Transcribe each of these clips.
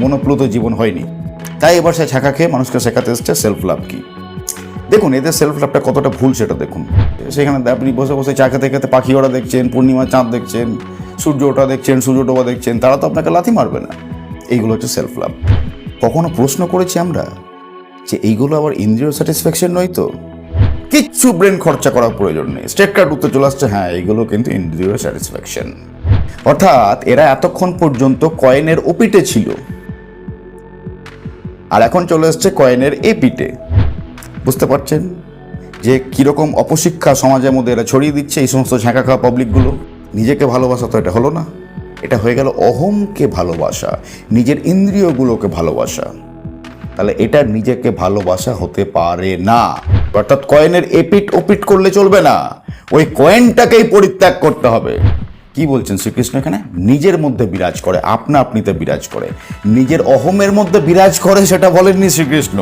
মনোপ্লুত জীবন হয়নি। তাই এবার সে ছাকা খেয়ে মানুষকে শেখাতে এসছে সেলফ লাভ কি। দেখুন, এদের সেলফ লাভটা কতটা ভুল সেটা দেখুন। সেখানে আপনি বসে বসে চা খেতে খেতে পাখি ওরা দেখছেন পূর্ণিমা চাঁদ দেখছেন, সূর্য ওটা দেখছেন, সূর্য ডোবা দেখছেন, তারা তো আপনাকে লাথি মারবে না। এইগুলো হচ্ছে সেলফ লাভ কখনো প্রশ্ন করেছি আমরা যে এইগুলো আবার ইন্দ্রিয় স্যাটিসফ্যাকশন নয় তো? কিচ্ছু ব্রেন খরচা করার প্রয়োজন নেই। স্টেট কার্ড উত্তর চলে আসছে হ্যাঁ এইগুলো কিন্তু ইন্দ্রিয় স্যাটিসফ্যাকশন অর্থাৎ এরা এতক্ষণ পর্যন্ত কয়েনের ওপিটে ছিল। আর এখন চলে এসছে কয়েনের এপিটে বুঝতে পারছেন যে কীরকম অপশিক্ষা সমাজের মধ্যে এরা ছড়িয়ে দিচ্ছে এই সমস্ত ঝাঁকা খাওয়া পাবলিকগুলো নিজেকে ভালোবাসা তো এটা হলো না। এটা হয়ে গেল অহমকে ভালোবাসা, নিজের ইন্দ্রিয়গুলোকে ভালোবাসা। তাহলে এটা নিজেকে ভালোবাসা হতে পারে না। অর্থাৎ কয়েনের এপিট ওপিট করলে চলবে না। ওই কয়েনটাকেই পরিত্যাগ করতে হবে। কি বলছেন শ্রীকৃষ্ণ এখানে? নিজের মধ্যে বিরাজ করে, আপনা আপনিতে বিরাজ করে। নিজের অহমের মধ্যে বিরাজ করে, সেটা বলেননি শ্রীকৃষ্ণ।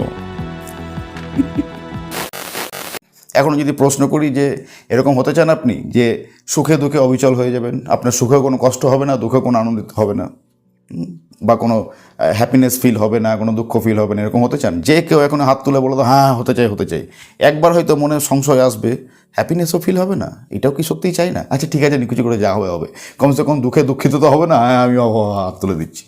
এখন যদি প্রশ্ন করি যে, এরকম হতে চান আপনি? যে সুখে দুঃখে অবিচল হয়ে যাবেন, আপনার সুখে কোনো কষ্ট হবে না, দুঃখে কোনো আনন্দিত হবে না? বা কোনো হ্যাপিনেস ফিল হবে না, কোনো দুঃখ ফিল হবে না, এরকম হতে চান? যে কেউ এখন হাত তুলে বলো হ্যাঁ হতে চাই হতে চাই। একবার হয়তো মনে সংশয় আসবে হ্যাপিনেসও ফিল হবে না? এটাও কি সত্যিই চাই না? আচ্ছা ঠিক আছে কিছু করে যা হবে হবে। কমসে কম দুঃখে দুঃখিত তো হবে না? হ্যাঁ আমি হাত তুলে দিচ্ছি।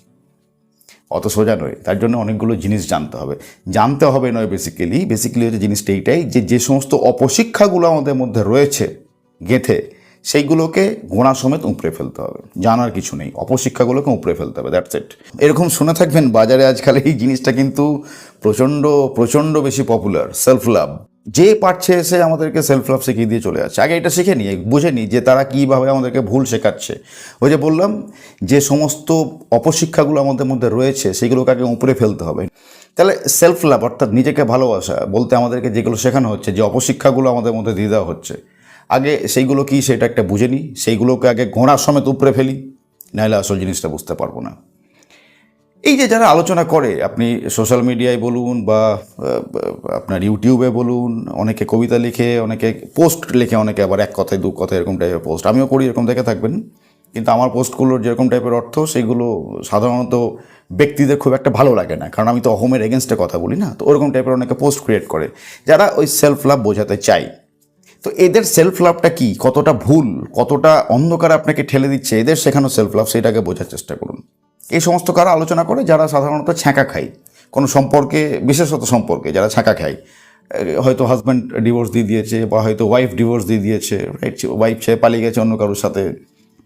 অত সোজা নয়। তার জন্য অনেকগুলো জিনিস জানতে হবে। জানতে হবে নয় বেসিক্যালি বেসিক্যালি হচ্ছে জিনিসটা এইটাই যে যে সমস্ত অপশিক্ষাগুলো আমাদের মধ্যে রয়েছে, গেঁথে সেইগুলোকে গোনা সমেত উপড়ে ফেলতে হবে। জানার কিছু নেই। অপশিক্ষাগুলোকে উপড়ে ফেলতে হবে দ্যাটস ইট এরকম শুনে থাকবেন, বাজারে আজকাল এই জিনিসটা কিন্তু প্রচণ্ড প্রচণ্ড বেশি পপুলার সেলফ লাভ যে পারছে এসে আমাদেরকে সেলফ লাভ শিখিয়ে দিয়ে চলে যাচ্ছে। আগে এটা শিখে নিই বুঝে নিই যে তারা কীভাবে আমাদেরকে ভুল শেখাচ্ছে। ওই যে বললাম, যে সমস্ত অপশিক্ষাগুলো আমাদের মধ্যে রয়েছে, সেগুলোকে আগে উপরে ফেলতে হবে। তাহলে সেলফ লাভ অর্থাৎ নিজেকে ভালোবাসা বলতে আমাদেরকে যেগুলো শেখানো হচ্ছে, যে অপশিক্ষাগুলো আমাদের মধ্যে দিয়ে দেওয়া হচ্ছে আগে সেইগুলো কি সেটা একটা বুঝে নিই, সেইগুলোকে আগে ঘোড়া সমেত উপরে ফেলি, নাহলে আসল জিনিসটা বুঝতে পারব না। এই যে যারা আলোচনা করে, আপনি সোশ্যাল মিডিয়ায় বলুন বা আপনার ইউটিউবে বলুন, অনেকে কবিতা লিখে, অনেকে পোস্ট লিখে, অনেকে আবার এক কথায়, দু কথায় এরকম টাইপের পোস্ট আমিও করি এরকম, দেখে থাকবেন। কিন্তু আমার পোস্টগুলোর যেরকম টাইপের অর্থ, সেগুলো সাধারণত ব্যক্তিদের খুব একটা ভালো লাগে না। কারণ আমি তো অহমের এগেনস্টে কথা বলি না, তো ওরকম টাইপের অনেকে পোস্ট ক্রিয়েট করে। যারা ওই সেলফ লাভ বোঝাতে চায় তো এদের সেলফ লাভটা কি? কতটা ভুল? কতটা অন্ধকার আপনাকে ঠেলে দিচ্ছে? এদের শেখানো সেলফ লাভ সেটাকে বোঝার চেষ্টা করুন। এই সমস্ত কারা আলোচনা করে? যারা সাধারণত ছ্যাঁকা খায়। কোনো সম্পর্কে, বিশেষত সম্পর্কে যারা ছ্যাঁকা খায়। হয়তো হাজব্যান্ড ডিভোর্স দিয়ে দিয়েছে বা হয়তো ওয়াইফ ডিভোর্স দিয়ে দিয়েছে রাইট ওয়াইফ ছেড়ে পালিয়ে গেছে অন্য কারোর সাথে,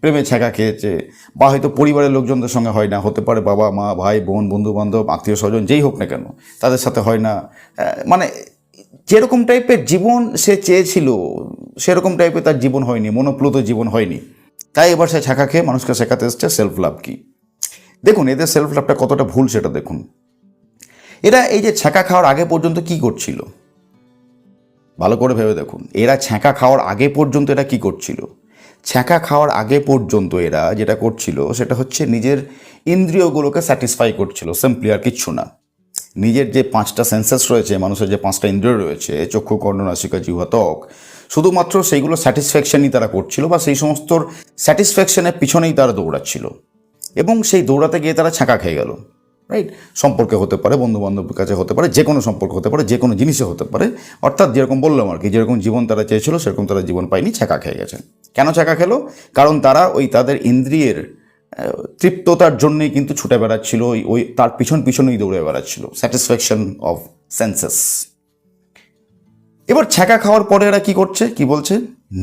প্রেমে ছ্যাঁকা খেয়েছে বা হয়তো পরিবারের লোকজনদের সঙ্গে হয় না, হতে পারে বাবা, মা, ভাই, বোন বন্ধু বান্ধব আত্মীয় স্বজন যেই হোক না কেন, তাদের সাথে হয় না। মানে যেরকম টাইপের জীবন সে চেয়েছিল, সেরকম টাইপের তার জীবন হয়নি, মনোপ্লুত জীবন হয়নি। তাই এবার সে ছাকা খেয়ে মানুষকে শেখাতে এসছে সেলফ লাভ কি। দেখুন, এদের সেলফ লাভটা কতটা ভুল সেটা দেখুন। এরা এই যে ছ্যাঁকা খাওয়ার আগে পর্যন্ত কি করছিল? ভালো করে ভেবে দেখুন, এরা ছ্যাঁকা খাওয়ার আগে পর্যন্ত এরা কি করছিল? ছ্যাঁকা খাওয়ার আগে পর্যন্ত এরা যেটা করছিল, সেটা হচ্ছে নিজের ইন্দ্রিয়গুলোকে স্যাটিসফাই করছিল সিম্পলি আর কিচ্ছু না। নিজের যে পাঁচটা সেন্সেস রয়েছে, মানুষের যে পাঁচটা ইন্দ্রিয় রয়েছে, চক্ষু, কর্ণ, নাসিকা, জিহ্বা, ত্বক, শুধুমাত্র সেইগুলো স্যাটিসফ্যাকশনই তারা করছিল বা সেই সমস্ত স্যাটিসফ্যাকশনের পিছনেই তারা দৌড়াচ্ছিল। এবং সেই দৌড়াতে গিয়ে তারা ছাঁকা খেয়ে গেল রাইট সম্পর্কে হতে পারে বন্ধু বান্ধবের কাছে হতে পারে যে কোনো সম্পর্ক হতে পারে যে কোনো জিনিসে হতে পারে। অর্থাৎ যেরকম বললাম আর কি, যেরকম জীবন তারা চেয়েছিল, সেরকম তারা জীবন পায়নি, ছাঁকা খেয়ে গেছে। কেন ছাঁকা খেলো? কারণ তারা ওই তাদের ইন্দ্রিয়ের তৃপ্ততার জন্যই কিন্তু ছুটে বেড়াচ্ছিল, ওই তার পিছন পিছনেই দৌড়ে বেড়াচ্ছিল। স্যাটিসফ্যাকশন অফ সেন্সেস এবার ছ্যাঁকা খাওয়ার পরে এরা কি করছে? কি বলছে?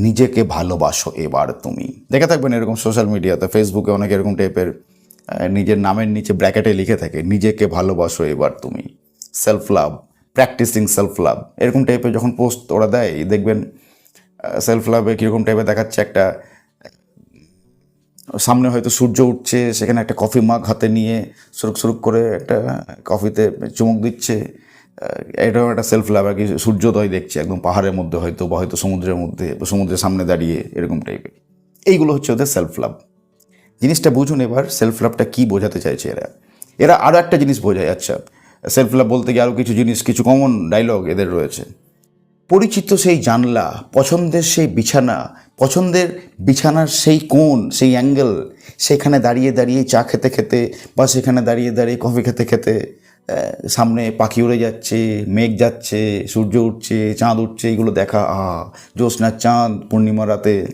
নিজেকে ভালোবাসো এবার তুমি। দেখে থাকবেন এরকম সোশ্যাল মিডিয়াতে ফেসবুকে অনেক এরকম টাইপের নিজের নামের নিচে ব্র্যাকেটে লিখে থাকে, নিজেকে ভালোবাসো এবার তুমি। Self love practicing self love এরকম টাইপের যখন পোস্ট ওরা দেয়, দেখবেন সেলফ লাভে কীরকম টাইপের দেখাচ্ছে একটা সামনে হয়তো সূর্য উঠছে, সেখানে একটা কফি মাগ হাতে নিয়ে সুরুক সুরুক করে একটা কফিতে চুমুক দিচ্ছে। এটাও একটা সেলফ লাভ আর কি সূর্যোদয় দেখছে একদম পাহাড়ের মধ্যে হয়তো বা হয়তো সমুদ্রের মধ্যে, সমুদ্রের সামনে দাঁড়িয়ে এরকম টাইপের এইগুলো হচ্ছে ওদের সেলফ লাভ জিনিসটা বুঝুন এবার সেলফ লাভটা কী বোঝাতে চাইছে এরা? এরা আরও একটা জিনিস বোঝায় আচ্ছা সেলফ লাভ বলতে গিয়ে আরও কিছু জিনিস, কিছু কমন ডায়লগ এদের রয়েছে। পরিচিত সেই জানলা, পছন্দের সেই বিছানা, পছন্দের বিছানার সেই কোণ, সেই অ্যাঙ্গেল সেখানে দাঁড়িয়ে দাঁড়িয়ে চা খেতে খেতে বা সেখানে দাঁড়িয়ে দাঁড়িয়ে কফি খেতে খেতে সামনে পাখি উড়ে যাচ্ছে, মেঘ যাচ্ছে, সূর্য উঠছে, চাঁদ উঠছে, এগুলো দেখা, আ, জ্যোৎস্নার চাঁদ পূর্ণিমা রাতে।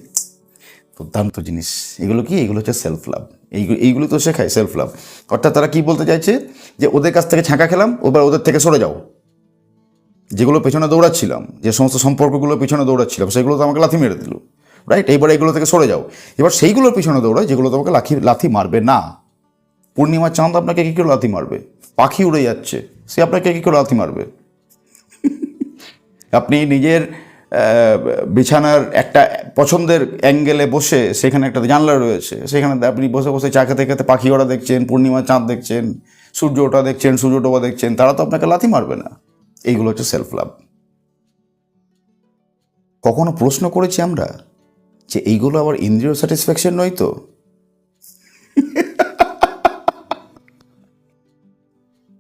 দুর্দান্ত জিনিস। এগুলো কি? এগুলো হচ্ছে সেলফ লাভ এইগুলো এইগুলো তো শেখায় সেলফ লাভ অর্থাৎ তারা কি বলতে চাইছে? যে ওদের কাছ থেকে ছাঁকা খেলাম, ওবার ওদের থেকে সরে যাও। যেগুলো পেছনে দৌড়াচ্ছিলাম, যে সমস্ত সম্পর্কগুলো পেছনে দৌড়াচ্ছিলাম, সেগুলো তো আমাকে লাথি মেরে দিল রাইট এইবার এগুলো থেকে সরে যাও। এবার সেইগুলোর পিছনে দৌড়ায় যেগুলো তোমাকে লাথি লাথি মারবে না। পূর্ণিমার চাঁদ আপনাকে কী করে লাথি মারবে? পাখি উড়ে যাচ্ছে, সে আপনাকে কী করে লাথি মারবে? আপনি নিজের বিছানার একটা পছন্দের অ্যাঙ্গেলে বসে সেখানে একটা জানলা রয়েছে, সেখানে আপনি বসে বসে চা খেতে খেতে পাখি ওরা দেখছেন পূর্ণিমা চাঁদ দেখছেন, সূর্য ওঠা দেখছেন, সূর্য ডোবা দেখছেন, তারা তো আপনাকে লাথি মারবে না। এইগুলো হচ্ছে সেলফ লাভ কখনো প্রশ্ন করেছি আমরা যে এইগুলো আবার ইন্দ্রিয় স্যাটিসফ্যাকশন নয় তো?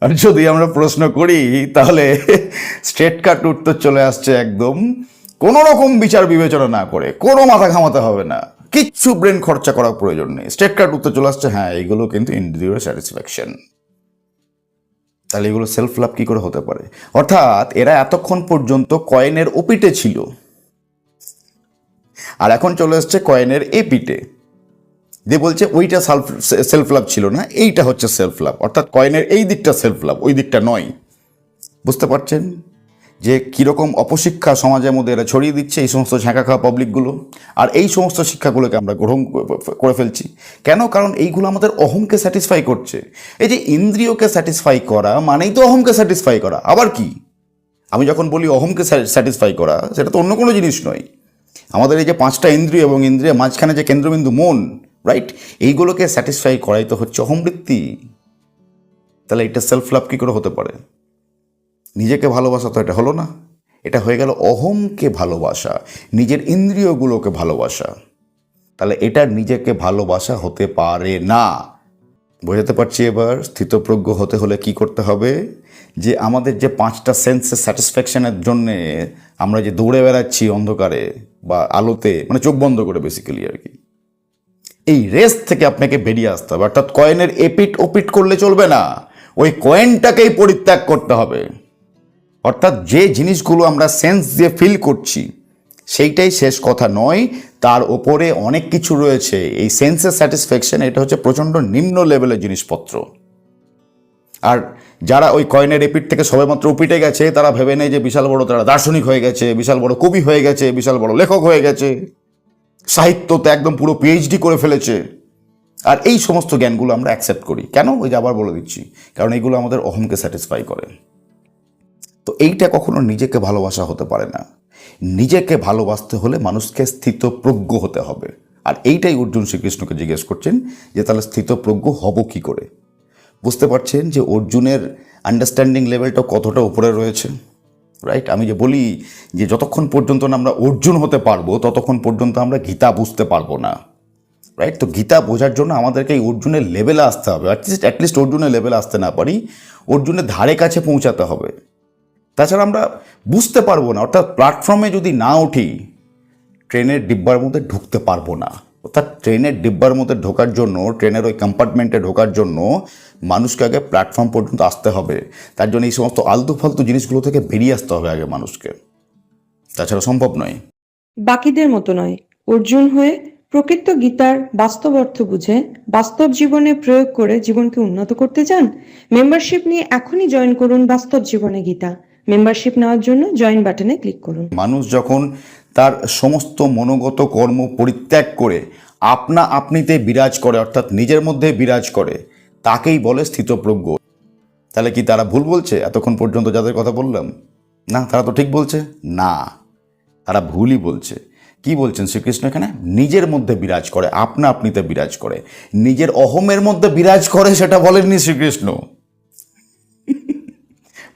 আর যদি আমরা প্রশ্ন করি, তাহলে স্ট্রেট কাট উত্তর চলে আসছে একদম। কোনো রকম বিচার বিবেচনা না করে, কোনো মাথা ঘামাতে হবে না। কিচ্ছু ব্রেন খরচা করার প্রয়োজন নেই। স্ট্রেট কাট উত্তর চলে আসছে হ্যাঁ এগুলো কিন্তু ইন্দ্রিয় স্যাটিসফ্যাকশন তাহলে এগুলো সেলফ লাভ কী করে হতে পারে? অর্থাৎ এরা এতক্ষণ পর্যন্ত কয়েনের ওপিটে ছিল। আর এখন চলে এসছে কয়েনের এপিটে। যে বলছে ওইটা সেলফ সেলফ লাভ ছিল না, এইটা হচ্ছে সেলফ লাভ অর্থাৎ কয়েনের এই দিকটা সেলফ লাভ ওই দিকটা নয়। বুঝতে পারছেন? যে কীরকম অপশিক্ষা সমাজের মধ্যে এরা ছড়িয়ে দিচ্ছে এই সমস্ত ঝাঁকা খাওয়া পাবলিকগুলো আর এই সমস্ত শিক্ষাগুলোকে আমরা গ্রহণ করে ফেলছি। কেন? কারণ এইগুলো আমাদের অহংকে স্যাটিসফাই করছে। এই যে ইন্দ্রিয়কে স্যাটিসফাই করা মানেই তো অহংকে স্যাটিসফাই করা। আবার কি? আমি যখন বলি অহংকে স্যাটিসফাই করা, সেটা তো অন্য কোনো জিনিস নয়। আমাদের এই যে পাঁচটা ইন্দ্রিয় এবং ইন্দ্রিয়ের মাঝখানে যে কেন্দ্রবিন্দু মন রাইট এইগুলোকে স্যাটিসফাই করাই তো হচ্ছে অহমবৃত্তি তাহলে এটা সেলফ লাভ কী করে হতে পারে? নিজেকে ভালোবাসা তো এটা হলো না। এটা হয়ে গেল অহমকে ভালোবাসা, নিজের ইন্দ্রিয়গুলোকে ভালোবাসা। তাহলে এটা নিজেকে ভালোবাসা হতে পারে না। বোঝাতে পারছি এবার, স্থিতপ্রজ্ঞ হতে হলে কি করতে হবে? যে আমাদের যে পাঁচটা সেন্সের স্যাটিসফ্যাকশনের জন্যে আমরা যে দৌড়ে বেড়াচ্ছি অন্ধকারে বা আলোতে মানে চোখ বন্ধ করে বেসিক্যালি আর কি। এই রেস থেকে আপনাকে বেরিয়ে আসতে হবে। অর্থাৎ কয়েনের এপিট ওপিট করলে চলবে না। ওই কয়েনটাকেই পরিত্যাগ করতে হবে। অর্থাৎ যে জিনিসগুলো আমরা সেন্স দিয়ে ফিল করছি, সেইটাই শেষ কথা নয়। তার ওপরে অনেক কিছু রয়েছে। এই সেন্সের স্যাটিসফ্যাকশন এটা হচ্ছে প্রচণ্ড নিম্ন লেভেলের জিনিসপত্র। আর যারা ওই কয়েনের এপিট থেকে সবেমাত্র উপিটে গেছে, তারা ভেবে নেয় যে বিশাল বড় তারা দার্শনিক হয়ে গেছে, বিশাল বড় কবি হয়ে গেছে, বিশাল বড় লেখক হয়ে গেছে। সাহিত্য তো একদম পুরো পিএইচডি করে ফেলেছে। আর এই সমস্ত জ্ঞানগুলো আমরা অ্যাকসেপ্ট করি। কেন? ওই যে আবার বলে দিচ্ছি। কারণ এইগুলো আমাদের অহমকে স্যাটিসফাই করে। তো এইটা কখনো নিজেকে ভালোবাসা হতে পারে না। নিজেকে ভালোবাসতে হলে মানুষকে স্থিতপ্রজ্ঞ হতে হবে। আর এইটাই অর্জুন শ্রীকৃষ্ণকে জিজ্ঞেস করছেন যে, তাহলে স্থিতপ্রজ্ঞ হব কি করে? বুঝতে পারছেন যে অর্জুনের আন্ডারস্ট্যান্ডিং লেভেলটা কতটা উপরে রয়েছে রাইট আমি যে বলি যে, যতক্ষণ পর্যন্ত না আমরা অর্জুন হতে পারব, ততক্ষণ পর্যন্ত আমরা গীতা বুঝতে পারব না রাইট তো গীতা বোঝার জন্য আমাদেরকে এই অর্জুনের লেভেলে আসতে হবে। অ্যাটলিস্ট অ্যাটলিস্ট অর্জুনের লেভেলে আসতে না পারি। অর্জুনের ধারে কাছে পৌঁছাতে হবে। তাছাড়া আমরা বুঝতে পারব না, অর্থাৎ প্ল্যাটফর্মে যদি না উঠি ট্রেনের ডিব্বার মধ্যে ঢুকতে পারব না। অর্থাৎ ট্রেনের ডিব্বার মধ্যে ঢোকার জন্য ট্রেনের ওই কম্পার্টমেন্টে ঢোকার জন্য মানুষকে আগে প্ল্যাটফর্ম পর্যন্ত আসতে হবে। তার জন্য এই সমস্ত আলতু ফালতু জিনিসগুলো থেকে বেরিয়ে আসতে হবে আগে মানুষকে। তাছাড়া সম্ভব নয়। বাকিদের মতো নয়। অর্জুন হয়ে প্রকৃত গীতার বাস্তব অর্থ বুঝে বাস্তব জীবনে প্রয়োগ করে জীবনকে উন্নত করতে চান? মেম্বারশিপ নিয়ে এখনই জয়েন করুন বাস্তব জীবনে গীতা। মেম্বারশিপ নেওয়ার জন্য জয়েন বাটনে ক্লিক করুন। মানুষ যখন তার সমস্ত মনোগত কর্ম পরিত্যাগ করে, আপনা আপনিতে বিরাজ করে, অর্থাৎ নিজের মধ্যে বিরাজ করে, তাকেই বলে স্থিতপ্রজ্ঞ। তাহলে কি তারা ভুল বলছে? এতক্ষণ পর্যন্ত যাদের কথা বললাম। না, তারা তো ঠিক বলছে? না, তারা ভুলই বলছে। কি বলছেন শ্রীকৃষ্ণ এখানে? নিজের মধ্যে বিরাজ করে, আপনা আপনিতে বিরাজ করে। নিজের অহমের মধ্যে বিরাজ করে, সেটা বলেননি শ্রীকৃষ্ণ।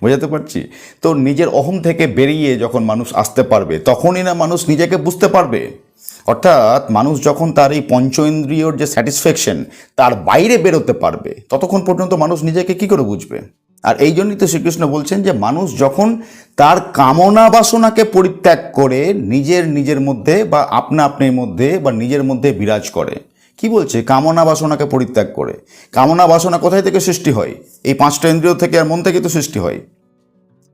বোঝাতে পারছি? তো নিজের অহম থেকে বেরিয়ে যখন মানুষ আসতে পারবে, তখনই না মানুষ নিজেকে বুঝতে পারবে? অর্থাৎ মানুষ যখন তার এই পঞ্চ ইন্দ্রিয়র যে স্যাটিসফ্যাকশন তার বাইরে বেরোতে পারবে, ততক্ষণ পর্যন্ত মানুষ নিজেকে কি করে বুঝবে? আর এই জন্যই তো শ্রীকৃষ্ণ বলছেন যে, মানুষ যখন তার কামনা বাসনাকে পরিত্যাগ করে, নিজের নিজের মধ্যে বা আপনা আপনির মধ্যে বা নিজের মধ্যে বিরাজ করে কি বলছে? কামনা বাসনাকে পরিত্যাগ করে। কামনা বাসনা কোথায় থেকে সৃষ্টি হয়? এই পাঁচটা ইন্দ্রিয় থেকে আর মন থেকে তো সৃষ্টি হয়।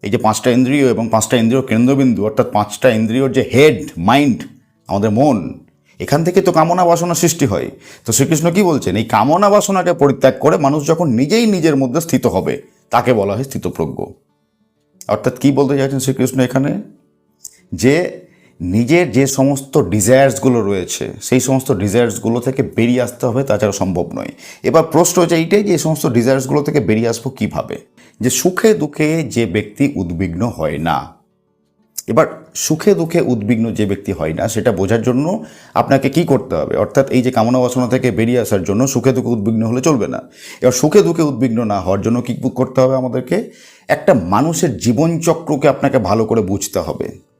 এই যে পাঁচটা ইন্দ্রিয় এবং পাঁচটা ইন্দ্রিয় কেন্দ্রবিন্দু, অর্থাৎ পাঁচটা ইন্দ্রিয়র যে হেড মাইন্ড আমাদের মন, এখান থেকে তো কামনা বাসনা সৃষ্টি হয়। তো শ্রীকৃষ্ণ কি বলছেন? এই কামনা বাসনাকে পরিত্যাগ করে মানুষ যখন নিজেই নিজের মধ্যে স্থিত হবে, তাকে বলা হয় স্থিতপ্রজ্ঞ। অর্থাৎ কি বলতে চাইছেন শ্রীকৃষ্ণ এখানে? যে নিজের যে সমস্ত ডিজায়ার্সগুলো রয়েছে, সেই সমস্ত ডিজায়ার্সগুলো থেকে বেরিয়ে আসতে হবে, তাছাড়া সম্ভব নয়। এবার প্রশ্ন হচ্ছে এইটাই যে, এই সমস্ত ডিজায়ার্সগুলো থেকে বেরিয়ে আসব কীভাবে? যে সুখে দুঃখে যে ব্যক্তি উদ্বিগ্ন হয় না। এবার সুখে দুঃখে উদ্বিগ্ন যে ব্যক্তি হয় না, সেটা বোঝার জন্য আপনাকে কি করতে হবে? অর্থাৎ এই যে কামনা বাসনা থেকে বেরিয়ে আসার জন্য সুখে দুঃখে উদ্বিগ্ন হলে চলবে না। এবার সুখে দুঃখে উদ্বিগ্ন না হওয়ার জন্য কী করতে হবে আমাদেরকে? একটা মানুষের জীবনচক্রকে আপনাকে ভালো করে বুঝতে হবে।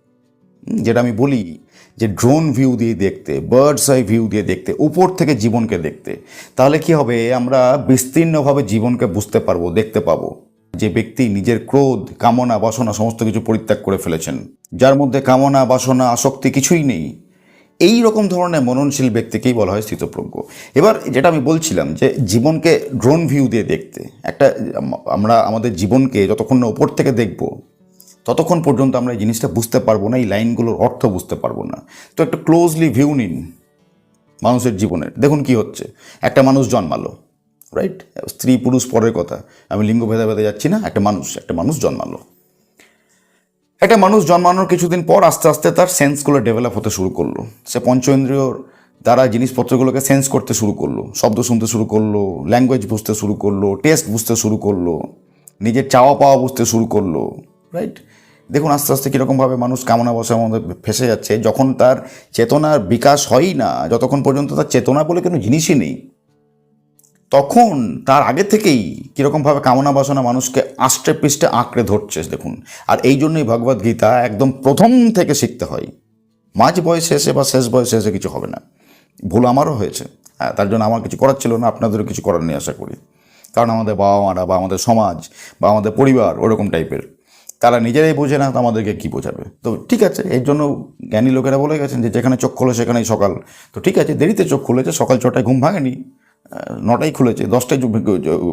যেটা আমি বলি যে ড্রোন ভিউ দিয়ে দেখতে বার্ডস আই ভিউ দিয়ে দেখতে, উপর থেকে জীবনকে দেখতে, তাহলে কি হবে? আমরা বিস্তীর্ণভাবে জীবনকে বুঝতে পারব, দেখতে পাবো। যে ব্যক্তি নিজের ক্রোধ, কামনা, বাসনা সমস্ত কিছু পরিত্যাগ করে ফেলেছেন, যার মধ্যে কামনা, বাসনা, আসক্তি কিছুই নেই, এই রকম ধরনের মননশীল ব্যক্তিকেই বলা হয় স্থিতপ্রজ্ঞ এবার যেটা আমি বলছিলাম যে জীবনকে ড্রোন ভিউ দিয়ে দেখতে, একটা, আমরা, আমাদের জীবনকে যতক্ষণ না উপর থেকে দেখব ততক্ষণ পর্যন্ত আমরা এই জিনিসটা বুঝতে পারব না, এই লাইনগুলোর অর্থ বুঝতে পারব না। তো একটা ক্লোজলি ভিউ নিন মানুষের জীবনের। দেখুন কি হচ্ছে। একটা মানুষ জন্মালো রাইট স্ত্রী পুরুষ পরের কথা। আমি লিঙ্গ ভেদে ভেদে যাচ্ছি না, একটা মানুষ একটা মানুষ জন্মালো। একটা মানুষ জন্মানোর কিছুদিন পর আস্তে আস্তে তার সেন্সগুলো ডেভেলপ হতে শুরু করল। সে পঞ্চেন্দ্রিয়র দ্বারা জিনিসপত্রগুলোকে সেন্স করতে শুরু করল। শব্দ শুনতে শুরু করল ল্যাঙ্গুয়েজ বুঝতে শুরু করল টেস্ট বুঝতে শুরু করল, নিজের চাওয়া পাওয়া বুঝতে শুরু করল রাইট দেখুন আস্তে আস্তে কীরকমভাবে মানুষ কামনা বসার মধ্যে ফেসে যাচ্ছে, যখন তার চেতনার বিকাশ হয়ই না, যতক্ষণ পর্যন্ত তার চেতনা বলে কোনো জিনিসই নেই, তখন তার আগে থেকেই কীরকমভাবে কামনা বাসনা মানুষকে আষ্টে পৃষ্ঠে আঁকড়ে ধরছে, দেখুন। আর এই জন্যই ভগবদ গীতা একদম প্রথম থেকে শিখতে হয়। মাঝ বয়সে এসে বা শেষ বয়সে এসে কিছু হবে না। ভুল আমারও হয়েছে। হ্যাঁ তার জন্য আমার কিছু করার ছিল না, আপনাদেরও কিছু করার নেই আশা করি। কারণ আমাদের বাবা মারা বা আমাদের সমাজ বা আমাদের পরিবার ওরকম টাইপের নিজেরাই বোঝে না আমাদেরকে কী বোঝাবে। তো ঠিক আছে, এর জন্য জ্ঞানী লোকেরা বলে গেছেন যে যেখানে চোখ খোলে সেখানেই সকাল। তো ঠিক আছে, দেরিতে চোখ খুলেছে, সকাল ছটায় ঘুম ভাঙেনি নটায় খুলেছে, দশটায়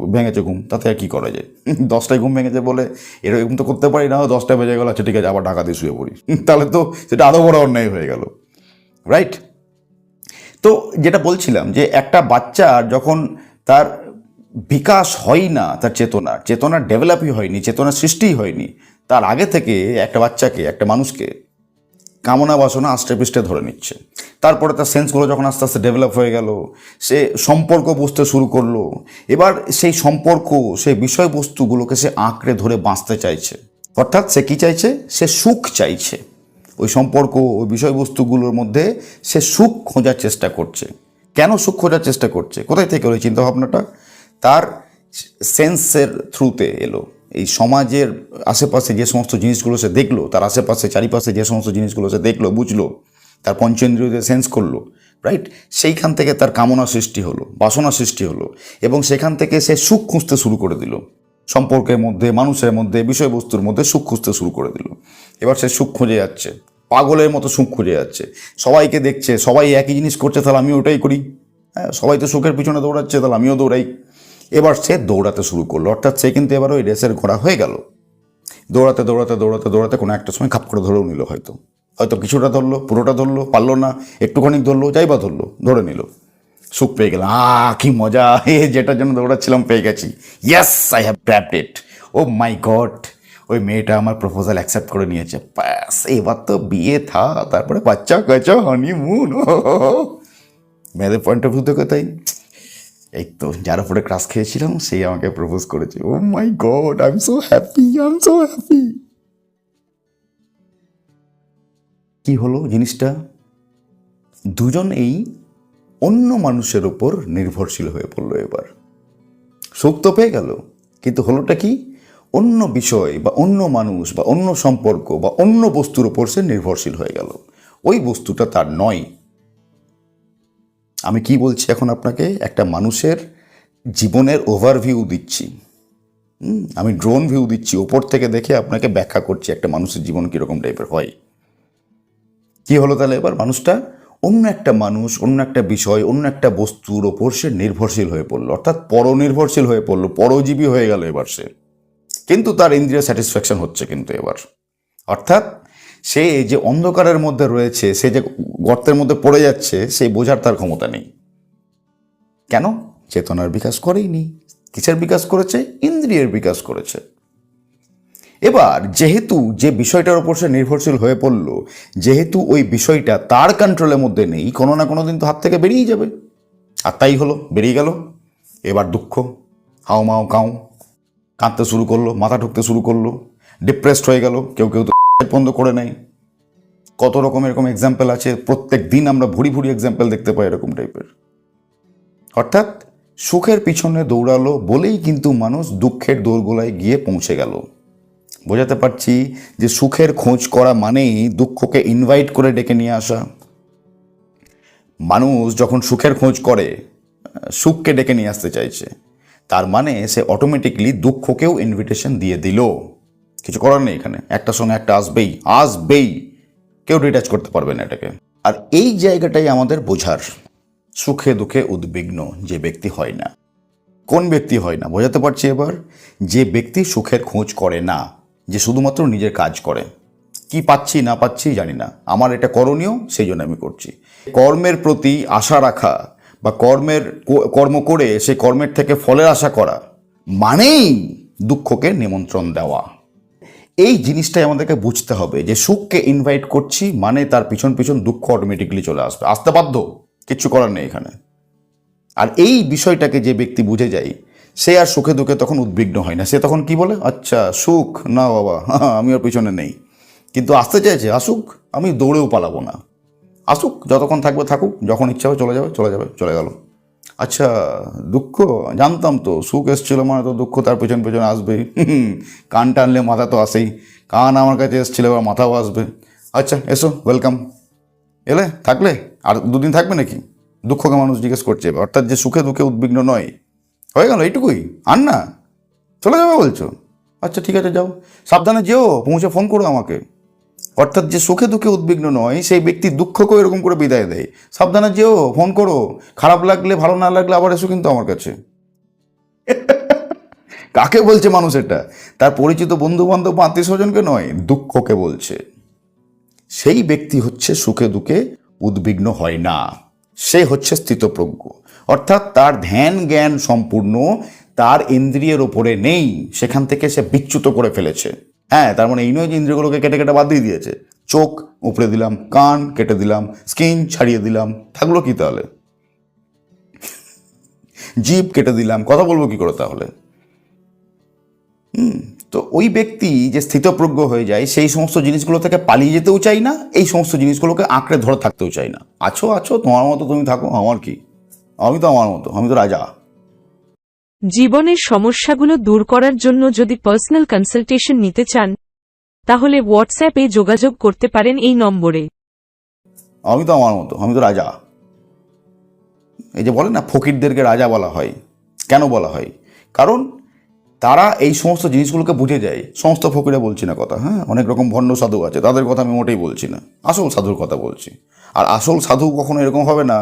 ভেঙেছে ঘুম, তাতে আর কী করা যায়? দশটায় ঘুম ভেঙেছে বলে এরকম তো করতে পারি না দশটায় বেজে গেল আচ্ছা ঠিক আছে, আবার ঢাকা দিয়ে শুয়ে পড়ি। তাহলে তো সেটা আরও বড় অন্যায় হয়ে গেল। রাইট তো যেটা বলছিলাম যে একটা বাচ্চার যখন তার বিকাশ হয় না তার চেতনার চেতনা ডেভেলপই হয়নি চেতনার সৃষ্টিই হয়নি তার আগে থেকে একটা বাচ্চাকে, একটা মানুষকে কামনা বাসনা আষ্টে পৃষ্ঠে ধরে নিচ্ছে। তারপরে তার সেন্সগুলো যখন আস্তে আস্তে ডেভেলপ হয়ে গেল, সে সম্পর্ক বুঝতে শুরু করল, এবার সেই সম্পর্ক, সেই বিষয়বস্তুগুলোকে সে আঁকড়ে ধরে বাঁচতে চাইছে। অর্থাৎ সে কী চাইছে? সে সুখ চাইছে। ওই সম্পর্ক, ওই বিষয়বস্তুগুলোর মধ্যে সে সুখ খোঁজার চেষ্টা করছে। কেন সুখ খোঁজার চেষ্টা করছে? কোথায় থেকে ওই চিন্তাভাবনাটা? তার সেন্সের থ্রুতে এলো। এই সমাজের আশেপাশে যে সমস্ত জিনিসগুলো সে দেখল, তার আশেপাশে চারিপাশে যে সমস্ত জিনিসগুলো সে দেখল, বুঝলো, তার পঞ্চেন্দ্রিয় সেন্স করল রাইট সেইখান থেকে তার কামনা সৃষ্টি হলো, বাসনা সৃষ্টি হলো এবং সেখান থেকে সে সুখ খুঁজতে শুরু করে দিল। সম্পর্কের মধ্যে, মানুষের মধ্যে, বিষয়বস্তুর মধ্যে সুখ খুঁজতে শুরু করে দিল। এবার সে সুখ খুঁজে যাচ্ছে, পাগলের মতো সুখ খুঁজে যাচ্ছে। সবাইকে দেখছে, সবাই একই জিনিস করছে, তাহলে আমি ওটাই করি। হ্যাঁ সবাই তো সুখের পিছনে দৌড়াচ্ছে, তাহলে আমিও দৌড়াই। এবার সে দৌড়াতে শুরু করল। অর্থাৎ সে কিন্তু এবার ওই রেসের ঘোড়া হয়ে গেল। দৌড়াতে দৌড়াতে দৌড়াতে দৌড়াতে কোনো একটা সময় খাপ করে ধরেও নিল হয়তো। হয়তো কিছুটা ধরলো, পুরোটা ধরলো, পারল না একটুখানি ধরলো, যাই বা ধরলো, ধরে নিল। সুখ পেয়ে গেলাম। আ, কি মজা! এ, যেটার জন্য দৌড়াচ্ছিলাম, পেয়ে গেছি। Yes I have grabbed it oh my god ওই মেয়েটা আমার প্রপোজাল অ্যাকসেপ্ট করে নিয়েছে। ব্যাস, এবার তো বিয়ে থা, তারপরে বাচ্চা কাচ্চা হানিমুন মেয়েদের পয়েন্ট অফ ভিউ থেকে তাই এই তো, যার উপরে ক্রাশ খেয়েছিলাম সেই আমাকে প্রপোজ করেছে। ও my god I am so happy I am so happy কি হলো জিনিসটা? দুজন এই অন্য মানুষের ওপর নির্ভরশীল হয়ে পড়ল এবার। সুখ তো পেয়ে গেল, কিন্তু হলোটা কি? অন্য বিষয় বা অন্য মানুষ বা অন্য সম্পর্ক বা অন্য বস্তুর ওপর সে নির্ভরশীল হয়ে গেল। ওই বস্তুটা তার নয়। আমি কি বলছি এখন আপনাকে? একটা মানুষের জীবনের ওভারভিউ দিচ্ছি। আমি ড্রোন ভিউ দিচ্ছি। ওপর থেকে দেখে আপনাকে ব্যাখ্যা করছি একটা মানুষের জীবন কীরকম টাইপের হয়। কি হলো তাহলে এবার? মানুষটা অন্য একটা মানুষ, অন্য একটা বিষয়, অন্য একটা বস্তুর ওপর সে নির্ভরশীল হয়ে পড়ল। অর্থাৎ পরনির্ভরশীল হয়ে পড়ল, পরজীবী হয়ে গেল এবার সে। কিন্তু তার ইন্দ্রিয় স্যাটিসফ্যাকশন হচ্ছে কিন্তু এবার। অর্থাৎ সে যে অন্ধকারের মধ্যে রয়েছে, সে যে গর্তের মধ্যে পড়ে যাচ্ছে, সেই বোঝার তার ক্ষমতা নেই। কেন? চেতনার বিকাশ করেইনি। কিসের বিকাশ করেছে? ইন্দ্রিয়ের বিকাশ করেছে। এবার, যেহেতু যে বিষয়টার উপর সে নির্ভরশীল হয়ে পড়ল, যেহেতু ওই বিষয়টা তার কন্ট্রোলের মধ্যে নেই, কোনো না কোনো দিন তো হাত থেকে বেরিয়ে যাবে। আর তাই হলো, বেরিয়ে গেল। এবার দুঃখ। হাও মাও কাউ কাঁদতে শুরু করল, মাথা ঢুকতে শুরু করল। ডিপ্রেসড হয়ে গেল। কেউ কেউ তো বন্ধ করে নেয়। কত রকম এরকম এক্সাম্পল আছে? প্রত্যেক দিন আমরা ভুড়ি ভুড়ি এক্সাম্পল দেখতে পাই এরকম টাইপের অর্থাৎ সুখের পিছনে দৌড়ালো বলেই কিন্তু মানুষ দুঃখের দোরগোলায় গিয়ে পৌঁছে গেল। বোঝাতে পারছি যে সুখের খোঁজ করা মানেই দুঃখকে ইনভাইট করে ডেকে নিয়ে আসা। মানুষ যখন সুখের খোঁজ করে, সুখকে ডেকে নিয়ে আসতে চাইছে, তার মানে সে অটোমেটিকলি দুঃখকেও ইনভিটেশন দিয়ে দিল। কিছু করার নেই এখানে। একটা সঙ্গে একটা আসবেই আসবেই। কেউ ডিটাচ করতে পারবে না এটাকে। আর এই জায়গাটাই আমাদের বোঝার সুখে দুঃখে উদ্বিগ্ন যে ব্যক্তি হয় না। কোন ব্যক্তি হয় না? বোঝাতে পারছি এবার যে ব্যক্তি সুখের খোঁজ করে না, যে শুধুমাত্র নিজের কাজ করে। কি পাচ্ছি, না পাচ্ছি জানি না। আমার এটা করণীয়, সেই জন্য আমি করছি। কর্মের প্রতি আশা রাখা বা কর্মের কর্ম করে সেই কর্মের থেকে ফলের আশা করা মানেই দুঃখকে নিমন্ত্রণ দেওয়া। এই জিনিসটাই আমাদেরকে বুঝতে হবে যে সুখকে ইনভাইট করছি মানে তার পিছন পিছন দুঃখ অটোমেটিকলি চলে আসবে। আসতে বাধ্য, কিচ্ছু করার নেই এখানে। আর এই বিষয়টাকে যে ব্যক্তি বুঝে যায়, সে আর সুখে দুঃখে তখন উদ্বিগ্ন হয় না। সে তখন কি বলে? আচ্ছা সুখ, না বাবা আমি ওর পিছনে নেই। কিন্তু আসতে চাইছে আসুক, আমি দৌড়েও পালাবো না। আসুক, যতক্ষণ থাকবে থাকুক, যখন ইচ্ছা হবে চলে যাবে চলে যাবে, চলে গেল। আচ্ছা দুঃখ? জানতাম তো সুখ এসছিল মানে তো দুঃখ তার পেছন পেছনে আসবেই। হুম, কান টানলে মাথা তো আসেই। কান আমার কাছে এসছিল এবার মাথাও আসবে। আচ্ছা এসো ওয়েলকাম এলে থাকলে? আর দুদিন থাকবে নাকি? দুঃখকে মানুষ জিজ্ঞেস করছে অর্থাৎ যে সুখে দুঃখে উদ্বিগ্ন নয়। হয়ে গেল এইটুকুই? আর না চলে যাবে বলছো? আচ্ছা ঠিক আছে যাও। সাবধানে যেও পৌঁছে ফোন করো আমাকে। অর্থাৎ যে সুখে দুঃখে উদ্বিগ্ন নয়, সেই ব্যক্তি দুঃখকেও এরকম করে বিদায় দেয়। সাবধানে যেও, ফোন করো। খারাপ লাগলে, ভালো না লাগলে আবার এসো কিন্তু আমার কাছে। কাকে বলছে মানুষ এটা? তার পরিচিত বন্ধু বান্ধব আত্মীয় স্বজনকে নয়, দুঃখকে বলছে। সেই ব্যক্তি হচ্ছে সুখে দুঃখে উদ্বিগ্ন হয় না। সে হচ্ছে স্থিতপ্রজ্ঞ। অর্থাৎ তার ধ্যান জ্ঞান সম্পূর্ণ, তার ইন্দ্রিয়ের ওপরে নেই। সেখান থেকে সে বিচ্যুত করে ফেলেছে। হ্যাঁ তার মানে এই নয় যে ইন্দ্রিয়গুলোকে কেটে কেটে বাদ দিয়ে দিয়েছে। চোখ উপড়ে দিলাম, কান কেটে দিলাম, স্কিন ছাড়িয়ে দিলাম, থাকল কি তাহলে? জিভ কেটে দিলাম, কথা বলব কি করে তাহলে? তো ওই ব্যক্তি যে স্থিতপ্রজ্ঞ হয়ে যায়, সেই সমস্ত জিনিসগুলো থেকে পালিয়ে যেতেও চাই না, এই সমস্ত জিনিসগুলোকে আঁকড়ে ধরে থাকতেও চাই না। আছো আছো, তোমার মতো তুমি থাকো, আমার কি? আমি তো আমার মতো, আমি তো রাজা। জীবনের সমস্যাগুলো দূর করার জন্য যদি পার্সোনাল কনসালটেশন নিতে চান, তাহলে হোয়াটসঅ্যাপে যোগাযোগ করতে পারেন এই নম্বরে। আমি তো আমার মতো, আমি তো রাজা। এই যে বলে না, ফকিরদেরকে রাজা বলা হয়। কেন বলা হয়? কারণ তারা এই সমস্ত জিনিসগুলোকে বুঝে যায়। সমস্ত ফকিরে বলছি না কথা হ্যাঁ? অনেক রকম ভণ্ড সাধু আছে, তাদের কথা আমি মোটেই বলছি না। আসল সাধুর কথা বলছি। আর আসল সাধু কখনো এরকম হবে না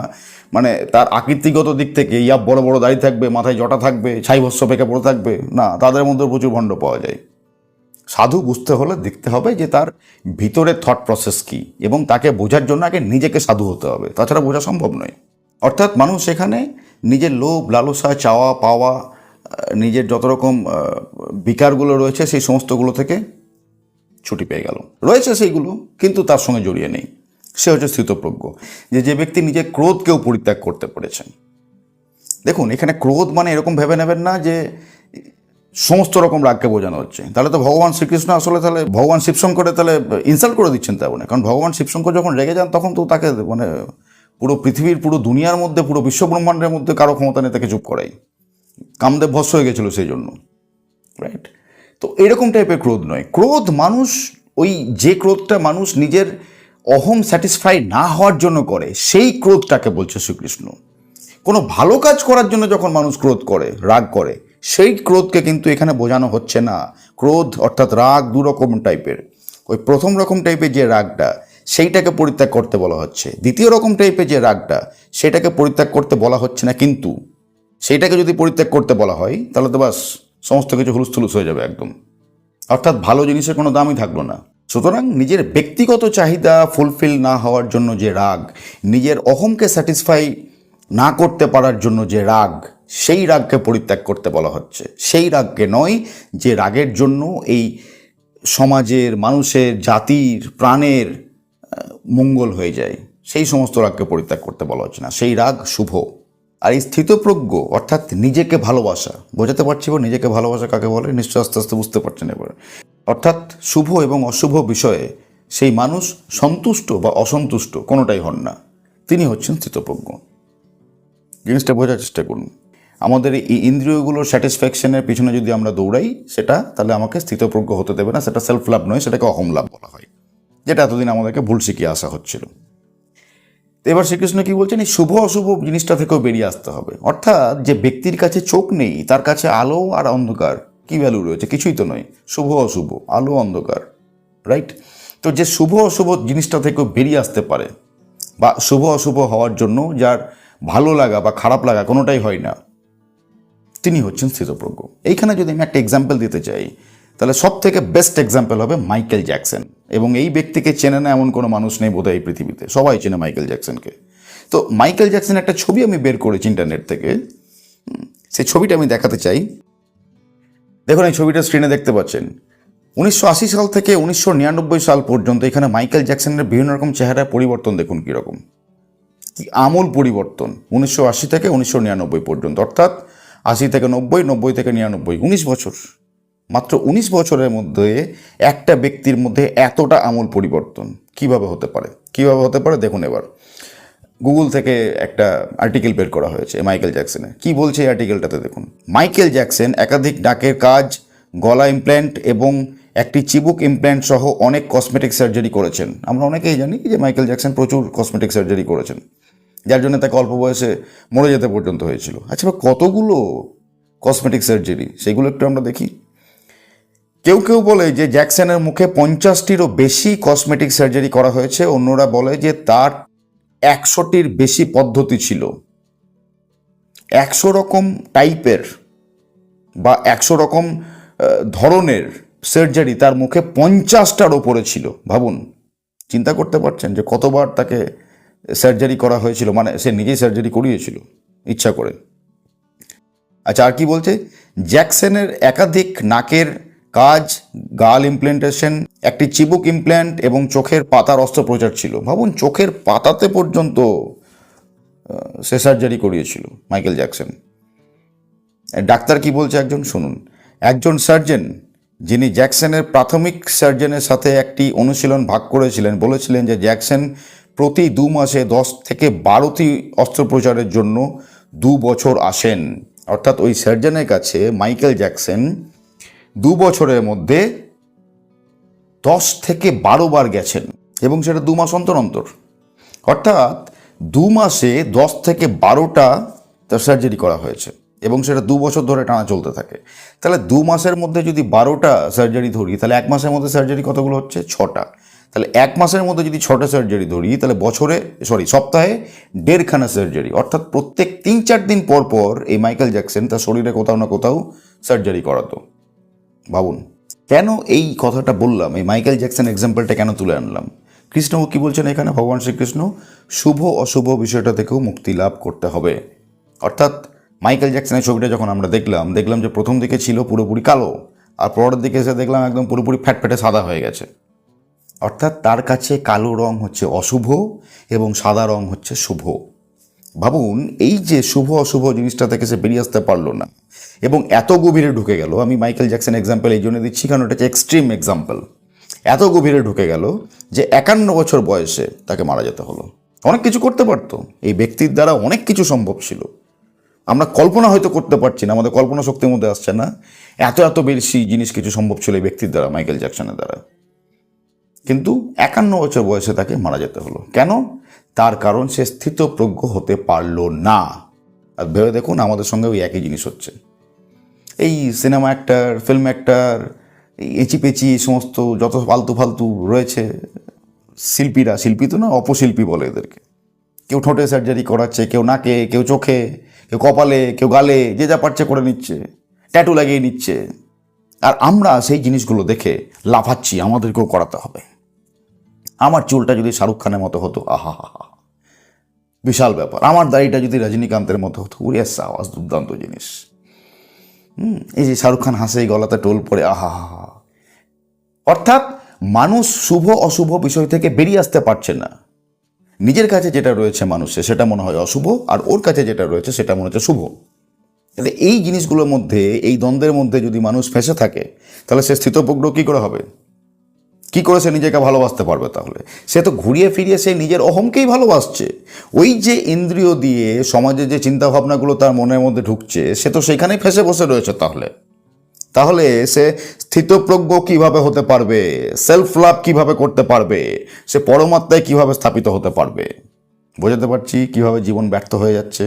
মানে তার আকৃতিগত দিক থেকে, ইয়া বড় বড় দাড়ি থাকবে, মাথায় জটা থাকবে, ছাই ভস্য পেকে পড়ে থাকবে, না, তাদের মধ্যে প্রচুর ভণ্ড পাওয়া যায়। সাধু বুঝতে হলে দেখতে হবে যে তার ভিতরে থট প্রসেস কী, এবং তাকে বোঝার জন্য আগে নিজেকে সাধু হতে হবে, তাছাড়া বোঝা সম্ভব নয়। অর্থাৎ মানুষ সেখানে নিজের লোভ, লালসা, চাওয়া, পাওয়া নিজের যত রকম বিকারগুলো রয়েছে, সেই সমস্তগুলো থেকে ছুটি পেয়ে গেল। রয়েছে সেইগুলো, কিন্তু তার সঙ্গে জড়িয়ে নেই। সে হচ্ছে স্থিতপ্রজ্ঞ যে যে ব্যক্তি নিজের ক্রোধকেও পরিত্যাগ করতে পেরেছেন। দেখুন, এখানে ক্রোধ মানে এরকম ভেবে নেবেন না যে সমস্ত রকম রাগকে বোঝানো হচ্ছে। তাহলে তো ভগবান শ্রীকৃষ্ণ আসলে তাহলে ভগবান শিবশঙ্করে তাহলে ইনসাল্ট করে দিচ্ছেন তেমন কারণ ভগবান শিবশঙ্কর যখন রেগে যান, তখন তো তাকে মানে পুরো পৃথিবীর, পুরো দুনিয়ার মধ্যে, পুরো বিশ্বব্রহ্মাণ্ডের মধ্যে কারও ক্ষমতা নেই, তাকে চুপ করাই। কামদেব ভস্য হয়ে গেছিল সেই জন্য রাইট তো এরকম টাইপের ক্রোধ নয়। ক্রোধ মানুষ, ওই যে ক্রোধটা মানুষ নিজের অহম স্যাটিসফাই না হওয়ার জন্য করে, সেই ক্রোধটাকে বলছে শ্রীকৃষ্ণ। কোনো ভালো কাজ করার জন্য যখন মানুষ ক্রোধ করে, রাগ করে, সেই ক্রোধকে কিন্তু এখানে বোঝানো হচ্ছে না। ক্রোধ অর্থাৎ রাগ দু রকম টাইপের ওই প্রথম রকম টাইপের যে রাগটা, সেইটাকে পরিত্যাগ করতে বলা হচ্ছে। দ্বিতীয় রকম টাইপের যে রাগটা, সেটাকে পরিত্যাগ করতে বলা হচ্ছে না, কিন্তু সেইটাকে যদি পরিত্যাগ করতে বলা হয়, তাহলে তো বাস সমস্ত কিছু হুলুস থুলুস হয়ে যাবে একদম। অর্থাৎ ভালো জিনিসের কোনো দামই থাকল না। সুতরাং নিজের ব্যক্তিগত চাহিদা ফুলফিল না হওয়ার জন্য যে রাগ, নিজের অহমকে স্যাটিসফাই না করতে পারার জন্য যে রাগ, সেই রাগকে পরিত্যাগ করতে বলা হচ্ছে। সেই রাগকে নয়, যে রাগের জন্য এই সমাজের, মানুষের, জাতির, প্রাণের মঙ্গল হয়ে যায়, সেই সমস্ত রাগকে পরিত্যাগ করতে বলা হচ্ছে না। সেই রাগ শুভ। আর এই স্থিতপ্রজ্ঞ, অর্থাৎ নিজেকে ভালোবাসা, বোঝাতে পারছি বা নিজেকে ভালোবাসা কাকে বলে? নিশ্চয় আস্তে আস্তে বুঝতে পারছেন এবার। অর্থাৎ শুভ এবং অশুভ বিষয়ে সেই মানুষ সন্তুষ্ট বা অসন্তুষ্ট কোনোটাই হন না। তিনি হচ্ছেন স্থিতপ্রজ্ঞ। জিনিসটা বোঝার চেষ্টা করুন। আমাদের এই ইন্দ্রিয়গুলোর স্যাটিসফ্যাকশনের পিছনে যদি আমরা দৌড়াই, সেটা তাহলে আমাকে স্থিতপ্রজ্ঞ হতে দেবে না, সেটা সেলফ লাভ নয়, সেটাকে অহম লাভ বলা হয়। যেটা এতদিন আমাদেরকে ভুল শিখিয়ে আসা হচ্ছিল। এবার শ্রীকৃষ্ণ কি বলছেন? এই শুভ অশুভ জিনিসটা থেকেও বেরিয়ে আসতে হবে। অর্থাৎ যে ব্যক্তির কাছে চোখ নেই, তার কাছে আলো আর অন্ধকার কি ভ্যালু রয়েছে? কিছুই তো নয়। শুভ অশুভ, আলো, অন্ধকার রাইট তো যে শুভ অশুভ জিনিসটা থেকেও বেরিয়ে আসতে পারে বা শুভ অশুভ হওয়ার জন্য যার ভালো লাগা বা খারাপ লাগা কোনোটাই হয় না, তিনি হচ্ছেন স্থিতপ্রজ্ঞ। এইখানে যদি আমি একটা এক্সাম্পল দিতে চাই, তাহলে সব থেকে বেস্ট এক্সাম্পল হবে মাইকেল জ্যাকসন এবং এই ব্যক্তিকে চেনে না এমন কোনো মানুষ নেই বোধহয় এই পৃথিবীতে। সবাই চেনে মাইকেল জ্যাকসনকে। তো মাইকেল জ্যাকসন একটা ছবি আমি বের করেছি ইন্টারনেট থেকে। সেই ছবিটা আমি দেখাতে চাই। দেখুন, এই ছবিটা স্ক্রিনে দেখতে পাচ্ছেন। উনিশশো আশি সাল থেকে উনিশশো নিরানব্বই সাল পর্যন্ত এখানে মাইকেল জ্যাকসনের বিভিন্ন রকম চেহারার পরিবর্তন দেখুন কীরকম। কি আমূল পরিবর্তন। উনিশশো আশি থেকে উনিশশো নিরানব্বই পর্যন্ত। অর্থাৎ আশি থেকে নব্বই নব্বই থেকে নিরানব্বই। উনিশ বছর। মাত্র উনিশ বছরের মধ্যে একটা ব্যক্তির মধ্যে এতটা আমূল পরিবর্তন কীভাবে হতে পারে? কীভাবে হতে পারে? দেখুন এবার। গুগল থেকে একটা আর্টিকেল বের করা হয়েছে মাইকেল জ্যাকসনের কি বলছে এই আর্টিকেলটাতে দেখুন? মাইকেল জ্যাকসন একাধিক ডাকের কাজ, গলা ইমপ্ল্যান্ট এবং একটি চিবুক ইমপ্ল্যান্ট সহ অনেক কসমেটিক সার্জারি করেছেন। আমরা অনেকেই জানি যে মাইকেল জ্যাকসন প্রচুর কসমেটিক সার্জারি করেছেন। যার জন্য তাকে অল্প বয়সে মরে যেতে পর্যন্ত হয়েছিল। আচ্ছা কতগুলো কসমেটিক সার্জারি সেগুলো একটু আমরা দেখি। কেউ কেউ বলে যে জ্যাকসনের মুখে পঞ্চাশটিরও বেশি কসমেটিক সার্জারি করা হয়েছে। অন্যরা বলে যে তার একশোটির বেশি পদ্ধতি ছিল। একশো রকম টাইপের বা একশো রকম ধরনের সার্জারি তার মুখে পঞ্চাশটার ওপরে ছিল। ভাবুন, চিন্তা করতে পারছেন যে কতবার তাকে সার্জারি করা হয়েছিল মানে সে নিজেই সার্জারি করিয়েছিল, ইচ্ছা করে। আচ্ছা আর কি বলছে? জ্যাকসনের একাধিক নাকের কাজ, গাল ইমপ্ল্যান্টেশন একটি চিবুক ইমপ্ল্যান্ট এবং চোখের পাতার অস্ত্রোপচার ছিল। ভাবুন, চোখের পাতাতে পর্যন্ত সে সার্জারি করিয়েছিল মাইকেল জ্যাকসন। ডাক্তার কি বলছে একজন? শুনুন। একজন সার্জন যিনি জ্যাকসনের প্রাথমিক সার্জনের সাথে একটি অনুশীলন ভাগ করেছিলেন, বলেছিলেন যে জ্যাকসন প্রতি দু মাসে দশ থেকে বারোটি অস্ত্রোপচারের জন্য দু বছর আসেন। অর্থাৎ ওই সার্জনের কাছে মাইকেল জ্যাকসন দু বছরের মধ্যে দশ থেকে বারো বার গেছেন, এবং সেটা দু মাস অন্তর অন্তর। অর্থাৎ দু মাসে দশ থেকে বারোটা তার সার্জারি করা হয়েছে, এবং সেটা দু বছর ধরে টানা চলতে থাকে। তাহলে দু মাসের মধ্যে যদি বারোটা সার্জারি ধরি, তাহলে এক মাসের মধ্যে সার্জারি কতগুলো হচ্ছে? ছটা। তাহলে এক মাসের মধ্যে যদি ছটা সার্জারি ধরি, তাহলে বছরে সরি সপ্তাহে দেড়খানা সার্জারি অর্থাৎ প্রত্যেক তিন চার দিন পর পর এই মাইকেল জ্যাকসন তার শরীরে কোথাও না কোথাও সার্জারি করাতো। ভাবুন কেন এই কথাটা বললাম? এই মাইকেল জ্যাকসন এক্সাম্পলটা কেন তুলে আনলাম? কৃষ্ণ কি বলছেন এখানে? ভগবান শ্রীকৃষ্ণ, শুভ, অশুভ বিষয়টা থেকেও মুক্তি লাভ করতে হবে। অর্থাৎ মাইকেল জ্যাকসনের ছবিটা যখন আমরা দেখলাম দেখলাম যে প্রথম দিকে ছিল পুরোপুরি কালো, আর পরের দিকে এসে দেখলাম একদম পুরোপুরি ফ্যাট ফ্যাটে সাদা হয়ে গেছে। অর্থাৎ তার কাছে কালো রং হচ্ছে অশুভ এবং সাদা রং হচ্ছে শুভ। ভাবুন, এই যে শুভ অশুভ জিনিসটা থেকে সে বেরিয়ে আসতে পারল না এবং এত গভীরে ঢুকে গেল, আমি মাইকেল জ্যাকসন এক্সাম্পল এই জন্য দিচ্ছি, কারণ এটা এক্সট্রিম এক্সাম্পল এত গভীরে ঢুকে গেল যে একান্ন বছর বয়সে তাকে মারা যেতে হলো। অনেক কিছু করতে পারতো, এই ব্যক্তির দ্বারা অনেক কিছু সম্ভব ছিল। আমরা কল্পনা হয়তো করতে পারছি না, আমাদের কল্পনা শক্তির মধ্যে আসছে না। এত এত বেশি জিনিস কিছু সম্ভব ছিল এই ব্যক্তির দ্বারা, মাইকেল জ্যাকসনের দ্বারা। কিন্তু একান্ন বছর বয়সে তাকে মারা যেতে হলো। কেন? তার কারণ সে স্থিতপ্রজ্ঞ হতে পারল না। আর ভেবে দেখুন আমাদের সঙ্গে ওই একই জিনিস হচ্ছে। এই সিনেমা অ্যাক্টার ফিল্ম অ্যাক্টার এই এচি পেচি এই সমস্ত যত ফালতু ফালতু রয়েছে, শিল্পীরা, শিল্পী তো না, অপশিল্পী বলে এদেরকে। কেউ ঠোঁটে সার্জারি করাচ্ছে, কেউ নাকে, কেউ চোখে, কেউ কপালে, কেউ গালে, যে যা পারছে করে নিচ্ছে ট্যাটু লাগিয়ে নিচ্ছে। আর আমরা সেই জিনিসগুলো দেখে লাফাচ্ছি, আমাদেরকেও করাতে হবে। আমার চুলটা যদি শাহরুখ খানের মতো হতো, আহা বিশাল ব্যাপার। আমার দাড়িটা যদি রজনীকান্তের মতো হতো, উড়ে আওয়াজ দুর্দান্ত জিনিস। হুম, এই যে শাহরুখ খান হাসে গলাতে টোল পড়ে, আহা হা অর্থাৎ মানুষ শুভ, অশুভ বিষয় থেকে বেরিয়ে আসতে পারছে না। নিজের কাছে যেটা রয়েছে মানুষের, সেটা মনে হয় অশুভ, আর ওর কাছে যেটা রয়েছে, সেটা মনে হচ্ছে শুভ। তাহলে এই জিনিসগুলোর মধ্যে, এই দ্বন্দ্বের মধ্যে যদি মানুষ ফেঁসে থাকে, তাহলে সে স্থিতপ্রজ্ঞ কী করে হবে? কি করে সে নিজেকে ভালোবাসতে পারবে তাহলে? সে তো ঘুরিয়ে ফিরিয়ে সে নিজের অহমকেই ভালোবাসছে। ওই যে ইন্দ্রিয় দিয়ে সমাজে যে চিন্তাভাবনাগুলো তার মনের মধ্যে ঢুকছে, সে তো সেখানেই ফেসে বসে রয়েছে তাহলে। তাহলে সে স্থিতপ্রজ্ঞ কীভাবে হতে পারবে? সেলফ লাভ কীভাবে করতে পারবে? সে পরমাত্মায় কীভাবে স্থাপিত হতে পারবে? বোঝাতে পারছি কীভাবে জীবন ব্যর্থ হয়ে যাচ্ছে?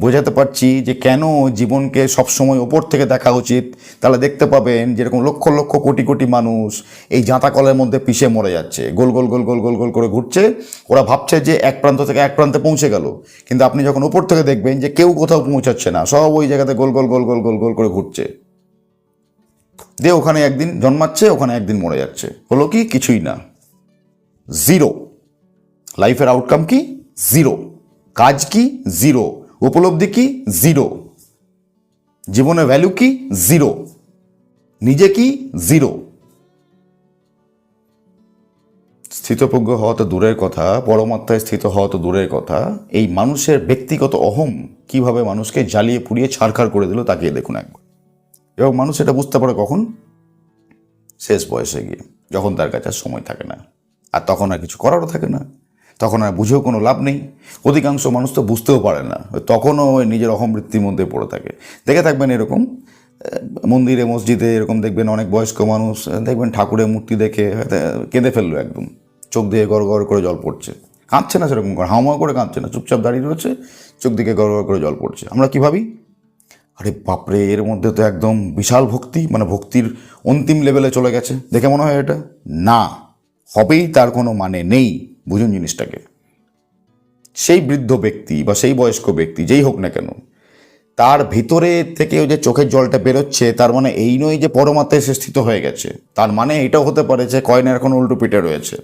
বোঝাতে পারছি যে কেন জীবনকে সবসময় ওপর থেকে দেখা উচিত। তাহলে দেখতে পাবেন যেরকম লক্ষ লক্ষ কোটি কোটি মানুষ এই জাঁতা কলের মধ্যে পিষে মরে যাচ্ছে। গোল গোল গোল গোল গোল গোল করে ঘুরছে। ওরা ভাবছে যে এক প্রান্ত থেকে এক প্রান্তে পৌঁছে গেল। কিন্তু আপনি যখন উপর থেকে দেখবেন যে কেউ কোথাও পৌঁছাচ্ছে না, সব ওই জায়গাতে গোল গোল গোল গোল গোল গোল করে ঘুরছে। দিয়ে ওখানে একদিন জন্মাচ্ছে, ওখানে একদিন মরে যাচ্ছে। হলো কি? কিছুই না। জিরো লাইফের আউটকাম কি? জিরো কাজ কি? জিরো উপলব্ধি কি? জিরো জীবনের ভ্যালু কি? জিরো নিজে কি? জিরো স্থিতপ্রজ্ঞ হওয়া তো দূরের কথা, পরমাত্মায় স্থিত হওয়া তো দূরের কথা। এই মানুষের ব্যক্তিগত অহম কীভাবে মানুষকে জ্বালিয়ে পুড়িয়ে ছাড়খাড় করে দিল তাকিয়ে দেখুন একবার। এবং মানুষ এটা বুঝতে পারে কখন? শেষ বয়সে গিয়ে, যখন তার কাছে সময় থাকে না। আর তখন আর কিছু করারও থাকে না। তখন আর বুঝেও কোনো লাভ নেই। অধিকাংশ মানুষ তো বুঝতেও পারে না। তখনও ওই নিজের অহমবৃত্তির মধ্যে পড়ে থাকে। দেখে থাকবেন এরকম। মন্দিরে, মসজিদে এরকম দেখবেন অনেক বয়স্ক মানুষ দেখবেন ঠাকুরের মূর্তি দেখে কেঁদে ফেলল একদম। চোখ দিয়ে গড় গড় করে জল পড়ছে। কাঁদছে না সেরকম করে হাওয়া করে কাঁদছে না, চুপচাপ দাঁড়িয়ে রয়েছে, চোখ দিকে গড় করে জল পড়ছে। আমরা কী ভাবি? আরে বাপরে, এর মধ্যে তো একদম বিশাল ভক্তি মানে ভক্তির অন্তিম লেভেলে চলে গেছে। দেখে মনে হয় এটা? না, হবেই তার কোনো মানে নেই। বুঝুন জিনিসটাকে। সেই বৃদ্ধ ব্যক্তি বা সেই বয়স্ক ব্যক্তি, যেই হোক না কেন, তার ভিতরে থেকে ওই যে চোখের জলটা বেরোচ্ছে, তার মানে এই নয় যে পরমাত্মায় সে স্থিত হয়ে গেছে। তার মানে এটাও হতে পারে যে কয়নের এখন উল্টো পিঠে রয়েছে।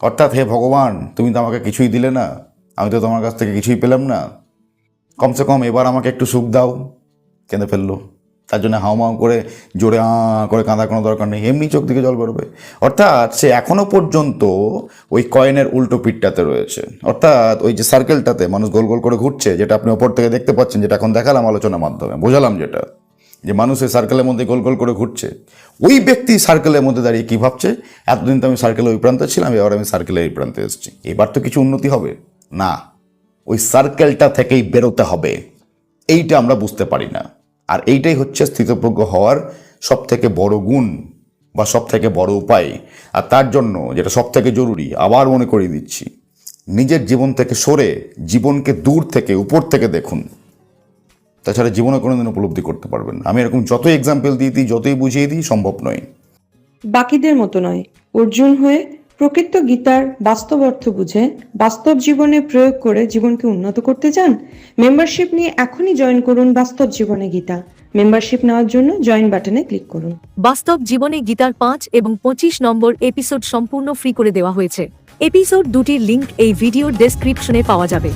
অর্থাৎ হে ভগবান, তুমি তো আমাকে কিছুই দিলে না, আমি তো তোমার কাছ থেকে কিছুই পেলাম না। কমসে কম এবার আমাকে একটু সুখ দাও, কেঁদে ফেলল। তার জন্য হাওমাও করে, জোরে আ করে কাঁদা কোনো দরকার নেই, এমনি চোখ দিকে জল বেরোবে। অর্থাৎ সে এখনও পর্যন্ত ওই কয়েনের উল্টো পিঠটাতে রয়েছে। অর্থাৎ ওই যে সার্কেলটাতে মানুষ গোল গোল করে ঘুরছে, যেটা আপনি ওপর থেকে দেখতে পাচ্ছেন, যেটা এখন দেখালাম আলোচনার মাধ্যমে, বোঝালাম যেটা। যে মানুষ এই সার্কেলের মধ্যে গোল গোল করে ঘুরছে। ওই ব্যক্তি সার্কেলের মধ্যে দাঁড়িয়ে কী ভাবছে? এতদিন তো আমি সার্কেলের ওই প্রান্তে ছিলাম, এবার আমি সার্কেলের এই প্রান্তে এসেছি। এবার তো কিছু উন্নতি হবে? না। ওই সার্কেলটা থেকেই বেরোতে হবে। এইটা আমরা বুঝতে পারি না। আর এইটাই হচ্ছে স্থিতপ্রজ্ঞ হওয়ার সব থেকে বড় গুণ বা সব থেকে বড় উপায়। আর তার জন্য যেটা সব থেকে জরুরি, আবার মনে করিয়ে দিচ্ছি, নিজের জীবন থেকে সরে জীবনকে দূর থেকে, উপর থেকে দেখুন। তাছাড়া জীবনে কোনোদিন উপলব্ধি করতে পারবেন আমি এরকম যতই এক্সাম্পল দিয়ে দিই, যতই বুঝিয়ে দিই, সম্ভব নয়। বাকিদের মতো নয়। অর্জুন হয়ে প্রকৃত গীতার বাস্তব অর্থ বুঝে বাস্তব জীবনে প্রয়োগ করে জীবনকে উন্নত করতে চান? মেম্বারশিপ নিয়ে এখনই জয়েন করুন বাস্তব জীবনে গীতা। মেম্বারশিপ নেওয়ার জন্য জয়েন বাটনে ক্লিক করুন। বাস্তব জীবনে গীতার পাঁচ এবং পঁচিশ নম্বর এপিসোড সম্পূর্ণ ফ্রি করে দেওয়া হয়েছে। এপিসোড দুটির লিংক এই ভিডিওর ডেসক্রিপশনে পাওয়া যাবে।